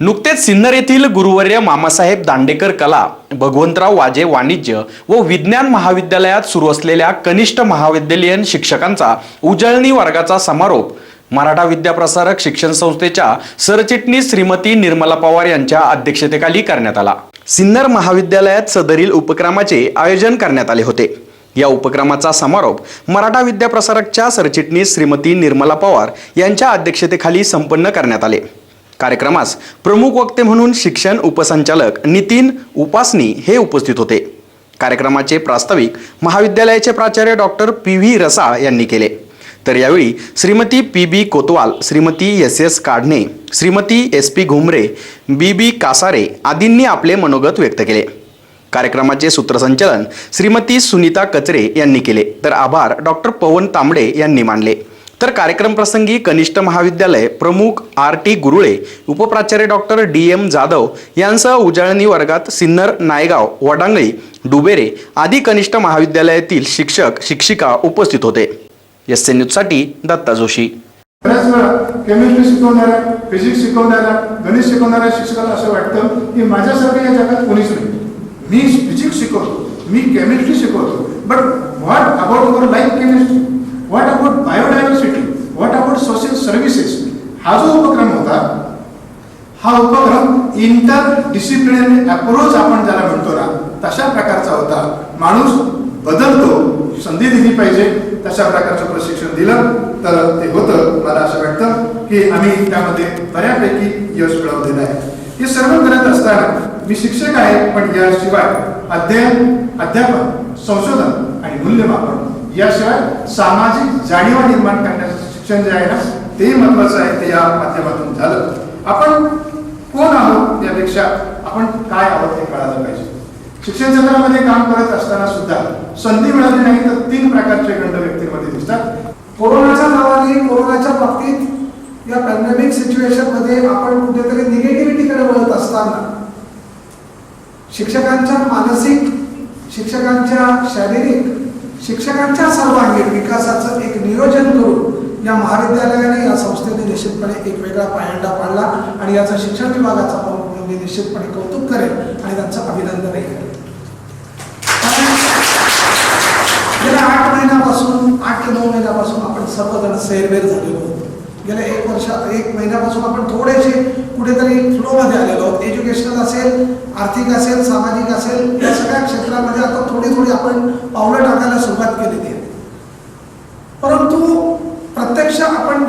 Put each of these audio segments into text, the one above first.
नुकतेच सिन्नर येथील गुरुवर्य मामासाहेब दांडेकर कला भगवंतराव वाजे वाणिज्य व विज्ञान महाविद्यालयात सुरू असलेल्या कनिष्ठ महाविद्यालयीन शिक्षकांचा उजळणी वर्गाचा समारोप मराठा विद्याप्रसारक शिक्षण संस्थेच्या सरचिटणीस श्रीमती निर्मला पवार यांच्या अध्यक्षतेखाली करण्यात आला. सिन्नर महाविद्यालयात सदरील उपक्रमाचे आयोजन करण्यात आले होते. या उपक्रमाचा समारोप मराठा विद्याप्रसारकच्या सरचिटणीस श्रीमती निर्मला पवार यांच्या अध्यक्षतेखाली संपन्न करण्यात आले. कार्यक्रमास प्रमुख वक्ते म्हणून शिक्षण उपसंचालक नितीन उपासनी हे उपस्थित होते. कार्यक्रमाचे प्रास्ताविक महाविद्यालयाचे प्राचार्य डॉक्टर पी व्ही रसाळ यांनी केले. तर यावेळी Shrimati P B Kotwal Shrimati S S Kadhane Shrimati S P Ghumare B B Kasare आदींनी आपले मनोगत व्यक्त केले. कार्यक्रमाचे सूत्रसंचालन श्रीमती सुनीता कचरे यांनी केले. तर आभार डॉक्टर पवन तांबडे यांनी मानले. तर कार्यक्रम प्रसंगी कनिष्ठ महाविद्यालय प्रमुख आर टी गुरुळे उपप्राचार्य डॉक्टर डी एम जाधव यांसह उजळणी वर्गात सिन्नर नायगाव वडांगळी डुबेरे आदी कनिष्ठ महाविद्यालयातील शिक्षक शिक्षिका उपस्थित होते. एस एन न्यूजसाठी दत्ता जोशी. बऱ्याच वेळा केमिस्ट्री शिकवणाऱ्या फिजिक्स शिकवणाऱ्या गणित शिकवणाऱ्या शिक्षकाला असं वाटतं की माझ्यासारखं या जगात कोणीच नाही. मी फिजिक्स शिकवतो मी केमिस्ट्री शिकवतो but what about your life chemistry what about biodiversity services हा जो उपक्रम होता हा उपक्रम इंटर डिसिप्लिनरी अप्रोच आपण ज्याला म्हणतो ना तशा प्रकारचा होता. माणूस बदलतो संधी दिली पाहिजे तशा प्रकारचं प्रशिक्षण दिलं तर ते होतं. मला असं वाटतं की आम्ही त्यामध्ये बऱ्यापैकी यश मिळवलेलं आहे. हे सर्व करत असताना मी शिक्षक आहे पण याशिवाय अध्ययन अध्यापन संशोधन आणि मूल्यमापन याशिवाय सामाजिक जाणीवा निर्माण करण्याचं शिक्षण जे आहे ना तेही महत्वाचं आहे ते या माध्यमातून झालं. आपण कोण आहोत यापेक्षा आपण काय आहोत हे कळालं पाहिजे. शिक्षण क्षेत्रामध्ये काम करत असताना सुद्धा संधी मिळाली नाही तर तीन प्रकारचे गंड व्यक्तींमध्ये दिसतात. कोरोनाच्या नावाने कोरोनाच्या बाबतीत या पॅन्डेमिक सिच्युएशनमध्ये आपण कुठेतरी निगेटिव्हिटीकडे वळत असताना शिक्षकांच्या मानसिक शिक्षकांच्या शारीरिक शिक्षकांच्या सर्वांगीण विकासाचं एक नियोजन करून या महाविद्यालयाने निश्चितपणे एक वेगळा पायंडा पाडला आणि याचा शिक्षण विभागाचा मी निश्चितपणे कौतुक करेल आणि त्यांचं अभिनंदनही करेल. गेल्या आठ महिन्यापासून आठ ते नऊ महिन्यापासून आपण सर्वजण सैरवेर झालेलो होतो गेल्या एक वर्षात एक महिन्यापासून आपण थोडेसे कुठेतरी फ्लोमध्ये आलेलो आहोत. एज्युकेशनल असेल आर्थिक असेल सामाजिक असेल या सगळ्या क्षेत्रामध्ये आता थोडी थोडी आपण पावलं टाकायला सुरुवात केलेली आहे. परंतु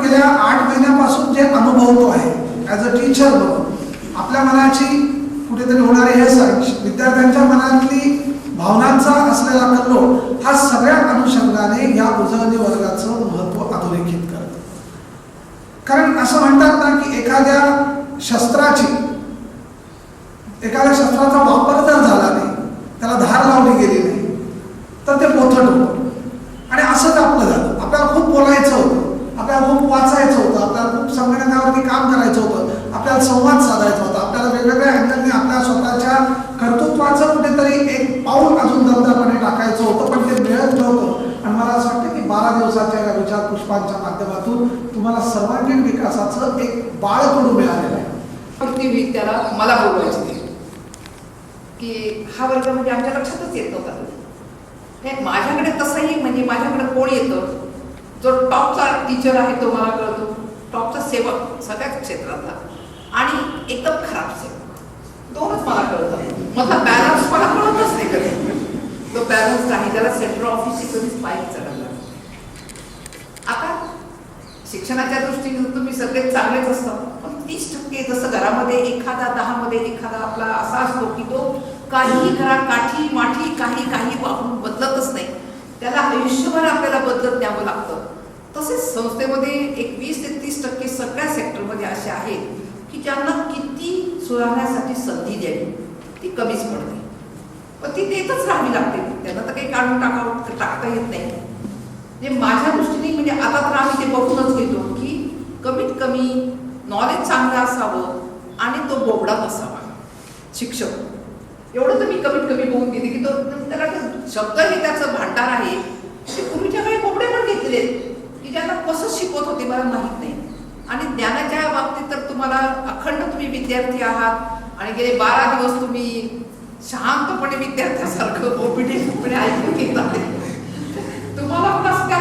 गेल्या आठ महिन्यापासून जे अनुभवतो आहे. ॲज अ टीचर म्हणून. आपल्या मनाची कुठेतरी होणारे हे स- विद्यार्थ्यांच्या मनातली भावनांचा असलेला कल्लोळ हा सगळ्या अनुषंगाने या उजळणी वर्गाचं महत्त्व अधोरेखित करत. कारण असं म्हणतात ना की एखाद्या शस्त्राची एखाद्या शस्त्राचा वापर जर झाला नाही त्याला धार लावली गेली नाही तर ते मोठं होतं आणि असंच आपलं झालं आपल्याला खूप बोलायचं होतं आपल्याला खूप वाचायचं होतं आपल्याला खूप संगणकावरती काम करायचं आपल्याला संवाद साधायचा होता. आपल्याला वेगवेगळ्या अँगलने आपल्या स्वतःच्या कर्तृत्वाचं कुठेतरी एक पाऊल अजून दमदापणे टाकायचं होतं पण ते मिळत नव्हतं. आणि मला असं वाटतं की बारा दिवसाच्या या विचार पुष्पांच्या माध्यमातून तुम्हाला सर्वांगीण विकासाचं एक बाळकडू मिळालेलं आहे. पण ती मी त्याला मला बोलवायची ती की हा वर्ग म्हणजे आमच्या लक्षातच येत नव्हता. नाही माझ्याकडे तसंही म्हणजे माझ्याकडे कोण येतं? जो टॉपचा टीचर आहे तो मला कळतो. टॉपचा सेवक सगळ्याच क्षेत्रातला. आणि एकदम खराब सेवक दोनच मला कळतं मधला बॅलन्स मला कळतच नाही कधी. तो बॅलन्स आहे त्याला सेंट्रल ऑफिसची कधीच पाहिजे चढवला आता शिक्षणाच्या दृष्टीने तुम्ही सगळे चांगलेच असतात पण तीस टक्के जसं घरामध्ये एखादा दहामध्ये एखादा आपला असा असतो की तो काही घरा काठी माठी काही काही वापरून बदलतच नाही. त्याला आयुष्यभर आपल्याला बदलत न्यावं लागतं. तसेच संस्थेमध्ये एक वीस ते तीस टक्के सगळ्या सेक्टरमध्ये असे आहेत. की ज्यांना किती सुधारण्यासाठी संधी द्यावी ती कमीच पडते. पण ती देतच राहावी लागते. त्यांना तर काही काढून टाकावं टाकता येत नाही. म्हणजे माझ्या दृष्टीने म्हणजे आता तर आम्ही ते बघूनच घेतो की कमीत कमी नॉलेज चांगलं असावं आणि तो बोबडा नसावा शिक्षक. एवढं तर मी कमीत कमी बघून घेते की तो त्याला शब्द हे त्याचं भांडार आहे. अखंड तुम्ही विद्यार्थी आहात आणि गेले बारा दिवस तुम्ही शांतपणे विद्यार्थ्यासारखं ओपीडी ऐकून घेत आहे. तुम्हाला कसं काय